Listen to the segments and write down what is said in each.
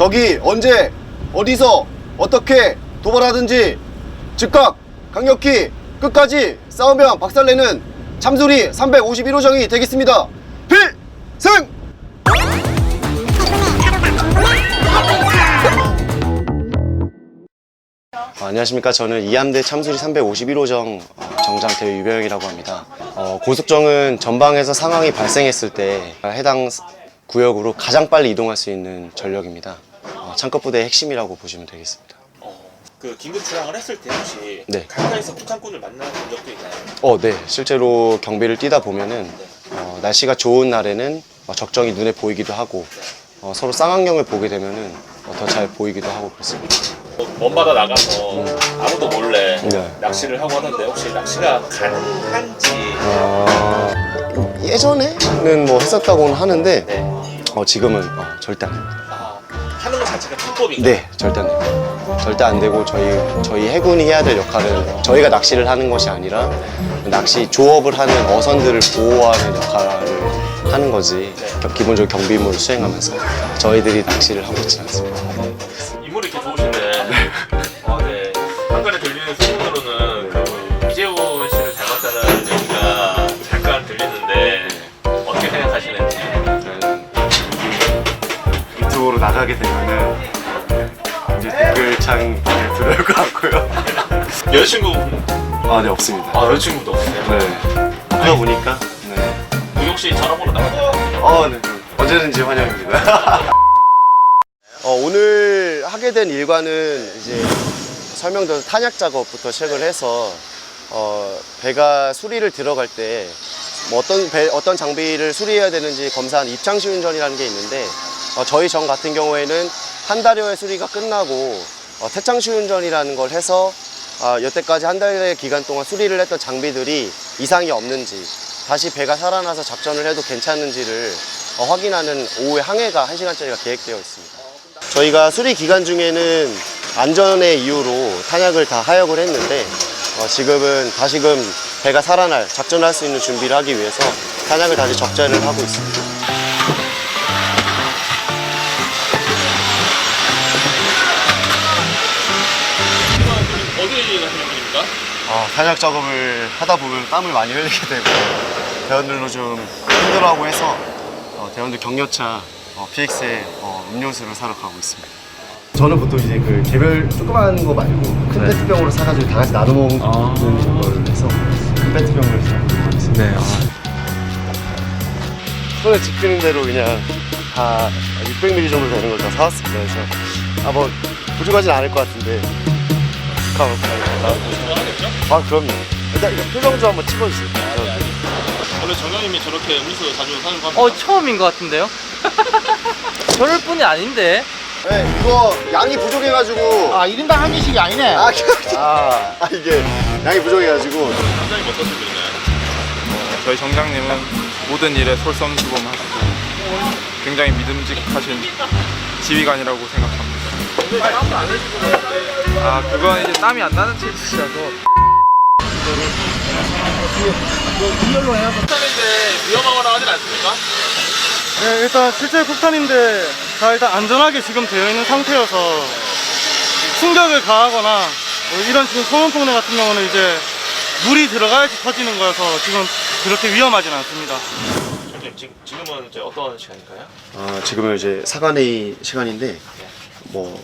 적이 언제 어디서 어떻게 도발하든지 즉각 강력히 끝까지 싸우면 박살내는 참소리 351호정이 되겠습니다. 필승! 어, 안녕하십니까. 저는 이함대 참수리 351호정 정장 대유병이라고 합니다. 어, 고속정은 전방에서 상황이 발생했을 때 해당 구역으로 가장 빨리 이동할 수 있는 전력입니다. 어, 창급부대의 핵심이라고 보시면 되겠습니다. 그 긴급 출항을 했을 때 혹시 네. 가까이서 북한군을 만나본 적도 있나요? 어, 네. 실제로 경비를 뛰다 보면은 어, 날씨가 좋은 날에는 어, 적정이 눈에 보이기도 하고 어, 서로 쌍안경을 보게 되면은 어, 더 잘 보이기도 하고 그렇습니다. 먼 바다 나가서 아무도 몰래 네. 낚시를 하고 하는데 혹시 낚시가 가능한지 어, 예전에는 뭐 했었다고는 하는데 네. 어, 지금은 어, 절대 안 됩니다. 아, 자체가 불법인가요? 네, 절대 안 됩니다. 절대 안 되고 저희 저희 해군이 해야 될 역할은 저희가 낚시를 하는 것이 아니라 낚시 조업을 하는 어선들을 보호하는 역할을 하는 거지. 겨- 기본적으로 경비임무를 수행하면서 저희들이 낚시를 하고 있지 않습니다. 인물이 이렇게 좋으신데 어, 네. 한간에 들리는 소문으로는 그 이재훈 씨를 닮았다는 얘기가 잠깐 들리는데 어떻게 생각하시는지 유튜브로 나가게 되면은 댓글창 들어올 것 같고요. 여자친구 아, 네, 없습니다. 아 여자친구도 없어요? 네. 그러다 보니까 네. 우리 혹시 전화번호 나가나요? 어, 네. 언제든지 환영입니다. 어, 오늘 하게 된 일과는 이제 설명드린 탄약 작업부터 시작을 해서 어, 배가 수리를 들어갈 때 뭐 어떤 배, 어떤 장비를 수리해야 되는지 검사하는 입장 시 운전이라는 게 있는데 어, 저희 정 같은 경우에는 한 달여의 수리가 끝나고 어, 퇴창 시 운전이라는 걸 해서 아, 여태까지 한 달의 기간 동안 수리를 했던 장비들이 이상이 없는지 다시 배가 살아나서 작전을 해도 괜찮은지를 어, 확인하는 오후에 항해가 1시간짜리가 계획되어 있습니다. 저희가 수리 기간 중에는 안전의 이유로 탄약을 다 하역을 했는데 어, 지금은 다시금 배가 살아날 작전을 할 수 있는 준비를 하기 위해서 탄약을 다시 적재를 하고 있습니다. 어, 탄약 작업을 하다 보면 땀을 많이 흘리게 되고 대원들도 좀 힘들어하고 해서 어, 대원들 격려차 어, PX에 어, 음료수를 사러 가고 있습니다. 저는 보통 이제 그 개별 조그만 거 말고 큰 페트병으로 사가지고 다 같이 나눠 먹는 아. 걸 해서 큰 페트병을 사고 있습니다. 네. 아, 손에 집히는 대로 그냥 다 600ml 정도 되는 걸 다 사왔습니다. 그래서 아뭐 부족하진 않을 것 같은데 가볼까요? 아 그럼요. 일단 이거 표정 좀 한번 찍어주세요. 원래 정장님이 저렇게 음료수 자주 사는 거 합니까? 어 처음인 것 같은데요? 저럴 뿐이 아닌데. 네, 이거 양이 부족해가지고 아, 1인당 한 개씩이 아니네. 아, 아, 아 이게 양이 부족해가지고 정장님 어떤 분인가요? 저희 정장님은 모든 일에 솔선수범하시고 굉장히 믿음직하신 지휘관이라고 생각합니다. 아 그건 이제 땀이 안 나는 체질이라서 폭탄인데 위험하거나 하진 않습니까? 네, 일단 실제 폭탄인데 다 일단 안전하게 지금 되어 있는 상태여서 충격을 가하거나 뭐 이런 지금 소음폭탄 같은 경우는 이제 물이 들어가야지 터지는 거여서 지금 그렇게 위험하진 않습니다. 지금, 지금은 이제 어떤 시간인가요? 아, 지금은 이제 사관회의 시간인데 뭐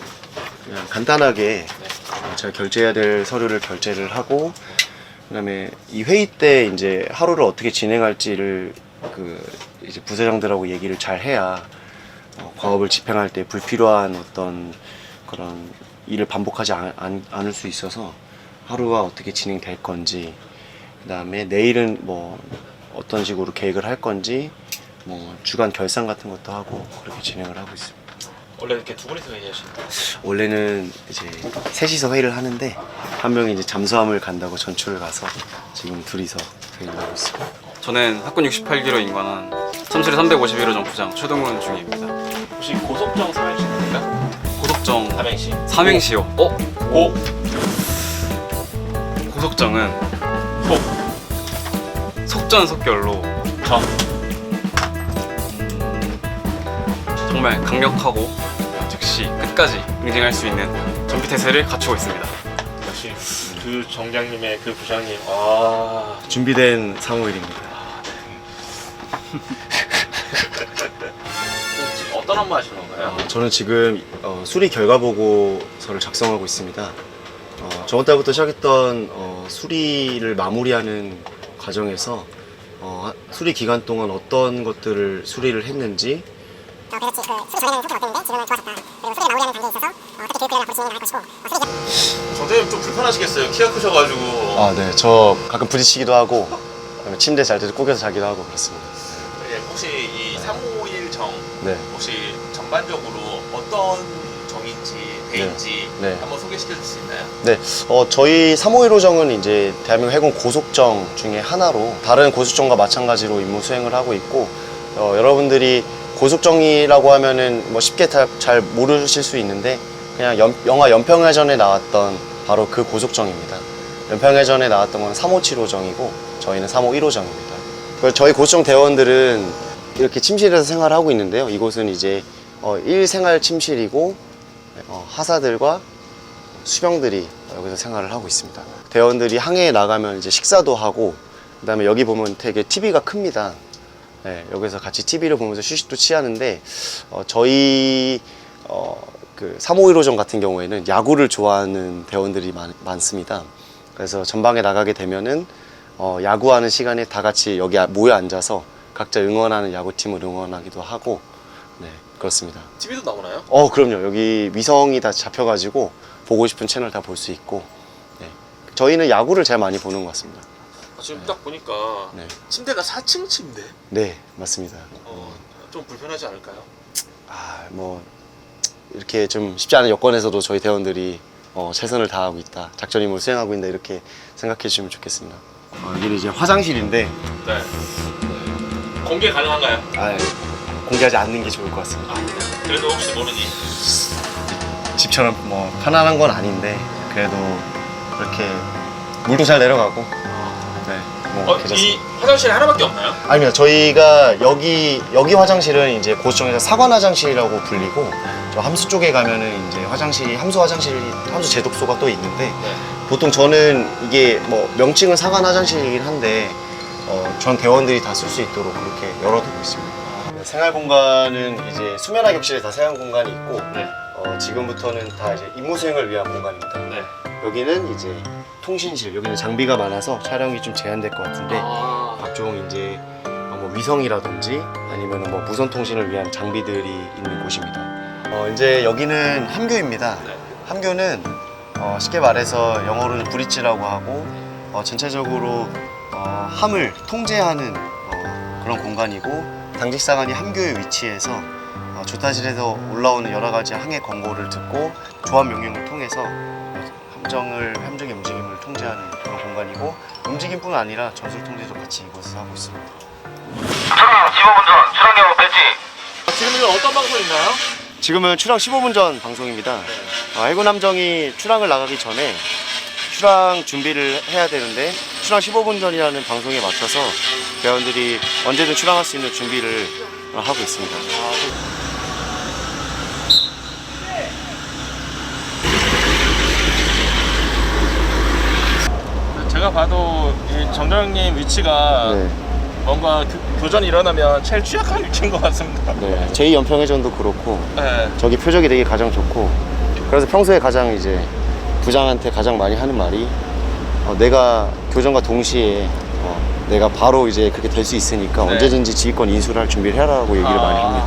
그냥 간단하게 어, 제가 결제해야 될 서류를 결제를 하고 그다음에 이 회의 때 이제 하루를 어떻게 진행할지를 그 이제 부서장들하고 얘기를 잘 해야 어, 과업을 집행할 때 불필요한 어떤 그런 일을 반복하지 않, 않, 않을 수 있어서 하루가 어떻게 진행될 건지 그다음에 내일은 뭐 어떤 식으로 계획을 할 건지 뭐 주간 결산 같은 것도 하고 그렇게 진행을 하고 있습니다. 원래 이렇게 두 분이서 얘기하시는데 원래는 이제 셋이서 회의를 하는데 한 명이 이제 잠수함을 간다고 전출을 가서 지금 둘이서 회의를 하고 있습니다. 저는 학군 68기로 인관한 참수리 351호 정 부장 최동훈 중입니다. 혹시 고속정 사행시입니까? 고속정 삼행시 삼행시요. 어? 고 고속정은 속. 속전속결로 정 정말 강력하고 끝까지 응징할 수 있는 전비 태세를 갖추고 있습니다. 역시 그 정장님의 그 부장님 아 준비된 사무일입니다. 지금 어떤 업무 하시는 건가요? 저는 지금 어, 수리 결과 보고서를 작성하고 있습니다. 어, 저번 달부터 시작했던 어, 수리를 마무리하는 과정에서 어, 수리 기간 동안 어떤 것들을 수리를 했는지 정장님 좀 불편하시겠어요 키가 크셔가지고 아, 네. 저 가끔 부딪히기도 하고 그다음에 침대 잘 때도 꾸겨서 자기도 하고 그렇습니다. 예, 혹시 이 351 정 네. 혹시 전반적으로 어떤 정인지 배인지 네. 네. 한번 소개시켜 줄 수 있나요? 네, 어, 저희 351호정은 이제 대한민국 해군 고속정 중에 하나로 다른 고속정과 마찬가지로 임무 수행을 하고 있고 어, 여러분들이 고속정이라고 하면은 뭐 쉽게 다, 잘 모르실 수 있는데 그냥 연- 영화 연평해전에 나왔던 바로 그 고속정입니다. 연평해전에 나왔던 건 357호정이고 저희는 351호정입니다. 그래서 저희 고속정 대원들은 이렇게 침실에서 생활하고 있는데요. 이곳은 이제 어, 1생활 침실이고 어, 하사들과 수병들이 여기서 생활을 하고 있습니다. 대원들이 항해에 나가면 이제 식사도 하고, 그 다음에 여기 보면 되게 TV가 큽니다. 네, 여기서 같이 TV를 보면서 휴식도 취하는데, 어, 저희, 어, 그 351호점 같은 경우에는 야구를 좋아하는 대원들이 많, 많습니다. 그래서 전방에 나가게 되면은, 어, 야구하는 시간에 다 같이 여기 모여 앉아서 각자 응원하는 야구팀을 응원하기도 하고, 네, 그렇습니다. TV도 나오나요? 어, 그럼요. 여기 위성이 다 잡혀가지고 보고 싶은 채널 다 볼 수 있고, 네. 저희는 야구를 제일 많이 보는 것 같습니다. 아, 지금 딱 보니까 네, 침대가 4층 침대 네, 맞습니다. 어, 좀 불편하지 않을까요? 아, 뭐 이렇게 좀 쉽지 않은 여건에서도 저희 대원들이 어, 최선을 다하고 있다, 작전 임무를 수행하고 있다 이렇게 생각해 주시면 좋겠습니다. 어, 여기는 이제 화장실인데, 네 공개 가능한가요? 아, 공개하지 않는 게 좋을 것 같습니다. 아, 그래도 혹시 모르니 집처럼 뭐 편안한 건 아닌데 그래도 이렇게 물도 잘 내려가고, 네, 뭐 어, 괜찮습니다. 이 화장실에 하나밖에 없나요? 아닙니다. 저희가 여기 여기 화장실은 이제 고수정에서 사관 화장실이라고 불리고 저 함수 쪽에 가면은 이제 화장실이 함수 화장실이 함수 제독소가 또 있는데 네. 보통 저는 이게 뭐 명칭은 사관 화장실이긴 한데 어, 전 대원들이 다 쓸 수 있도록 그렇게 열어두고 있습니다. 생활 공간은 이제 수면화 격실에 다 생활 공간이 있고 네. 어, 지금부터는 다 이제 임무 수행을 위한 공간입니다. 네. 여기는 이제 통신실 여기는 장비가 많아서 촬영이 좀 제한될 것 같은데 아, 각종 이제 어, 뭐 위성이라든지 아니면 뭐 무선 통신을 위한 장비들이 있는 곳입니다. 어, 이제 여기는 함교입니다. 네. 함교는 어, 쉽게 말해서 영어로는 브릿지라고 하고 어, 전체적으로 어, 함을 통제하는 어, 그런 공간이고 당직사관이 함교에 위치해서 어, 조타실에서 올라오는 여러 가지 항해 권고를 듣고 조합 명령을 통해서 함정을 함정의 움직임을 통제하는 그런 공간이고 움직임뿐 아니라 전술 통제도 같이 이곳에서 하고 있습니다. 지금은 어떤 방송 있나요? 지금은 출항 15분 전 방송입니다. 어, 해군 함정이 출항을 나가기 전에 출항 준비를 해야 되는데 출항 15분 전이라는 방송에 맞춰서 배원들이 언제든 출항할 수 있는 준비를 어, 하고 있습니다. 제가 봐도 이 정장님 위치가 네, 뭔가 교, 전이 일어나면 제일 취약한 위치인 것 같습니다. 네. 제2 연평해전도 그렇고 네. 저기 표적이 되게 가장 좋고 그래서 평소에 가장 이제 부장한테 가장 많이 하는 말이 어, 내가 교전과 동시에 어, 내가 바로 이제 그렇게 될 수 있으니까 네. 언제든지 지휘권 인수를 할 준비를 해라라고 얘기를 많이 합니다.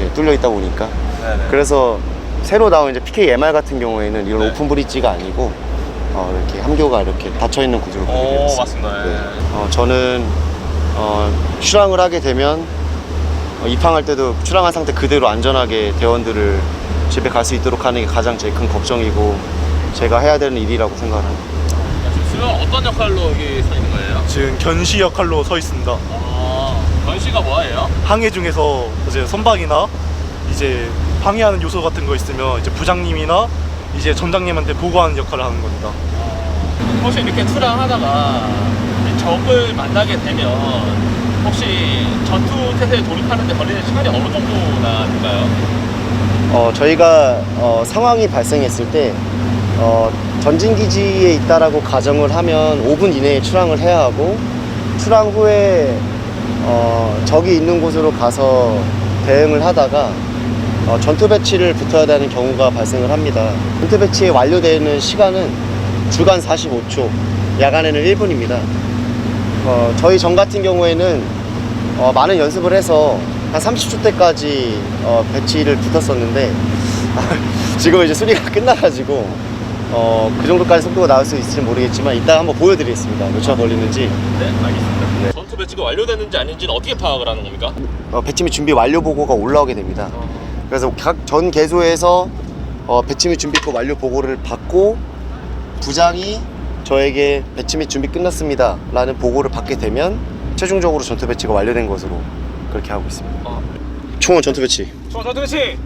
이렇게 뚫려 있다 보니까 네네. 그래서 새로 나온 이제 PKMR 같은 경우에는 이런 네. 오픈 브릿지가 아니고 어, 이렇게 함교가 이렇게 닫혀 있는 구조로 보게 오, 되었습니다. 맞습니다. 예. 어, 저는 어, 출항을 하게 되면 어, 입항할 때도 출항한 상태 그대로 안전하게 대원들을 집에 갈 수 있도록 하는 게 가장 제일 큰 걱정이고 제가 해야 되는 일이라고 생각합니다. 지금 어떤 역할로 여기 서 있는 거예요? 지금 견시 역할로 서 있습니다. 아, 전시가 뭐예요? 항해 중에서 이제 선박이나 이제 방해하는 요소 같은 거 있으면 이제 부장님이나 이제 전장님한테 보고하는 역할을 하는 겁니다. 혹시 이렇게 출항하다가 이 적을 만나게 되면 혹시 전투 태세에 돌입하는데 걸리는 시간이 어느 정도나 될까요? 어, 저희가 어, 상황이 발생했을 때 어, 전진 기지에 있다라고 가정을 하면 5분 이내에 출항을 해야 하고 출항 후에 어, 적이 있는 곳으로 가서 대응을 하다가 어, 전투 배치를 붙어야 되는 경우가 발생을 합니다. 전투 배치 완료되는 시간은 주간 45초, 야간에는 1분입니다. 어, 저희 전 같은 경우에는 어, 많은 연습을 해서 한 30초 때까지 어, 배치를 붙었었는데 지금 이제 수리가 끝나가지고 어, 그 정도까지 속도가 나올 수 있을지 모르겠지만 이따 한번 보여드리겠습니다. 몇 초가 걸리는지 네, 알겠습니다. 전투 배치가 완료됐는지 아닌지는 어떻게 파악을 하는 겁니까? 어, 배치 및 준비 완료 보고가 올라오게 됩니다. 그래서 각 전 개소에서 어, 배치 및 준비급 완료 보고를 받고 부장이 저에게 배치 및 준비 끝났습니다 라는 보고를 받게 되면 최종적으로 전투 배치가 완료된 것으로 그렇게 하고 있습니다. 어. 총원 전투 배치. 전투 배치.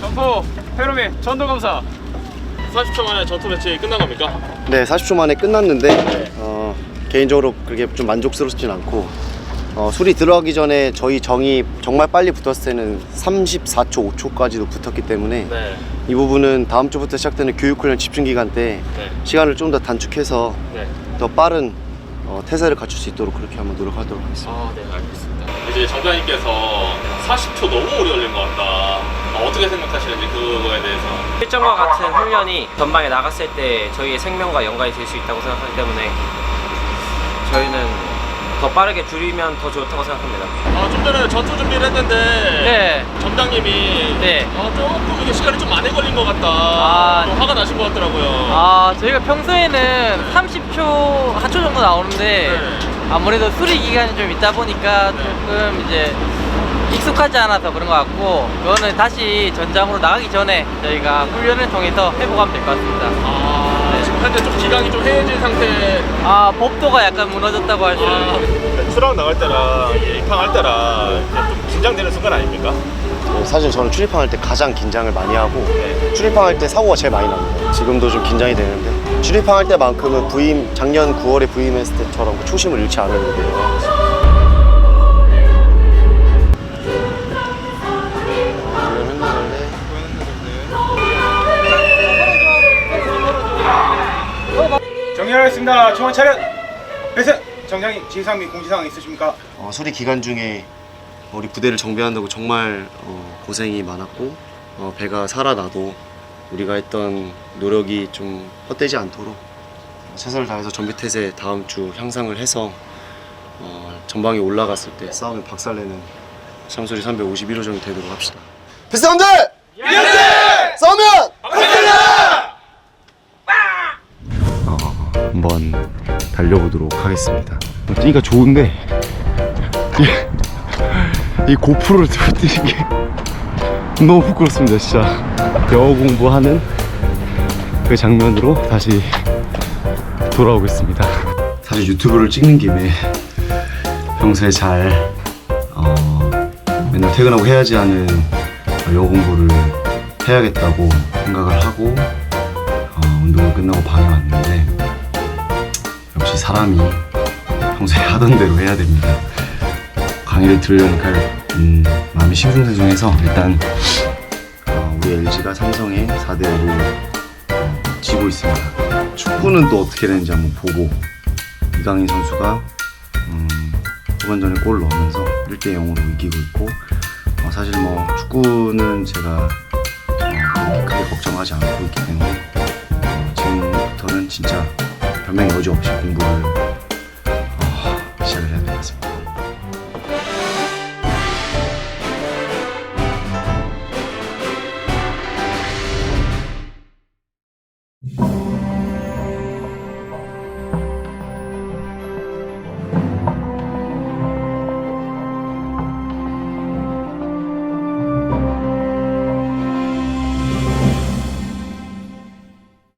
전포 페로미 전도 검사. 40초 만에 전투 배치 끝난 겁니까? 네, 40초 만에 끝났는데 어, 개인적으로 그렇게 좀 만족스럽진 않고 어, 술이 들어가기 전에 저희 정이 정말 빨리 붙었을 때는 34초, 5초까지도 붙었기 때문에 네. 이 부분은 다음 주부터 시작되는 교육훈련 집중 기간 때 네. 시간을 좀 더 단축해서 네. 더 빠른 어, 태세를 갖출 수 있도록 그렇게 한번 노력하도록 하겠습니다. 아, 네, 알겠습니다. 이제 정장님께서 40초 너무 오래 걸린 것 같다. 어, 어떻게 생각하시는지 그거에 대해서. 실전과 같은 훈련이 전방에 나갔을 때 저희의 생명과 연관이 될 수 있다고 생각하기 때문에 저희는 더 빠르게 줄이면 더 좋다고 생각합니다. 아, 좀 전에 전투 준비를 했는데 네. 점장님이 네. 어, 조금 이게 시간이 좀 많이 걸린 것 같다. 아. 좀 화가 나신 것 같더라고요. 아 저희가 평소에는 30초, 4초 정도 나오는데 네. 아무래도 수리 기간이 좀 있다 보니까 조금 이제 익숙하지 않아서 그런 것 같고 그거는 다시 전장으로 나가기 전에 저희가 훈련을 통해서 회복하면 될 것 같습니다. 아, 네. 지금 현재 좀 기강이 좀 해해진 상태. 아 법도가 약간 무너졌다고 할 수 있는 아, 출항 나갈 때랑 이제 입항할 때랑 이제 좀 긴장되는 순간 아닙니까? 어, 사실 저는 출입항할 때 가장 긴장을 많이 하고 네. 출입항할 때 사고가 제일 많이 납니다. 지금도 좀 긴장이 되는데 출입항할 때만큼은 부임 작년 9월에 부임했을 때처럼 그 초심을 잃지 않으려고 정리하겠습니다. 총원 차렷. 배승. 정장님 진상 및 공지사항 있으십니까? 어, 수리 기간 중에 우리 부대를 정비한다고 정말 어, 고생이 많았고 어, 배가 살아나도 우리가 했던 노력이 좀 헛되지 않도록 최선을 다해서 전비태세 다음 주 향상을 해서 어, 전방에 올라갔을 때 싸우면 박살내는 참소리 351호정이 되도록 합시다. 필사원들! 싸우면 어, 한번 달려보도록 하겠습니다. 뛰니까 좋은데 이, 이 고프로를 들고 뛰는 게 너무 부끄럽습니다, 진짜. 영어 공부하는 그 장면으로 다시 돌아오겠습니다. 사실 유튜브를 찍는 김에 평소에 잘 어, 맨날 퇴근하고 해야지 하는 영어 공부를 해야겠다고 생각을 하고 어, 운동을 끝나고 방에 왔는데 사람이 평소에 하던 대로 해야 됩니다. 강의를 들으려니까 음, 마음이 싱숭생숭해서 일단 어, 우리 LG가 삼성에 4대 5로 어, 지고 있습니다. 축구는 또 어떻게 되는지 한번 보고 이강인 선수가 음, 후반전에 골 넣으면서 1대 0으로 이기고 있고 어, 사실 뭐 축구는 제가 어, 크게 걱정하지 않고 있기 때문에 어, 지금부터는 진짜 변명의 여지 없이 공부를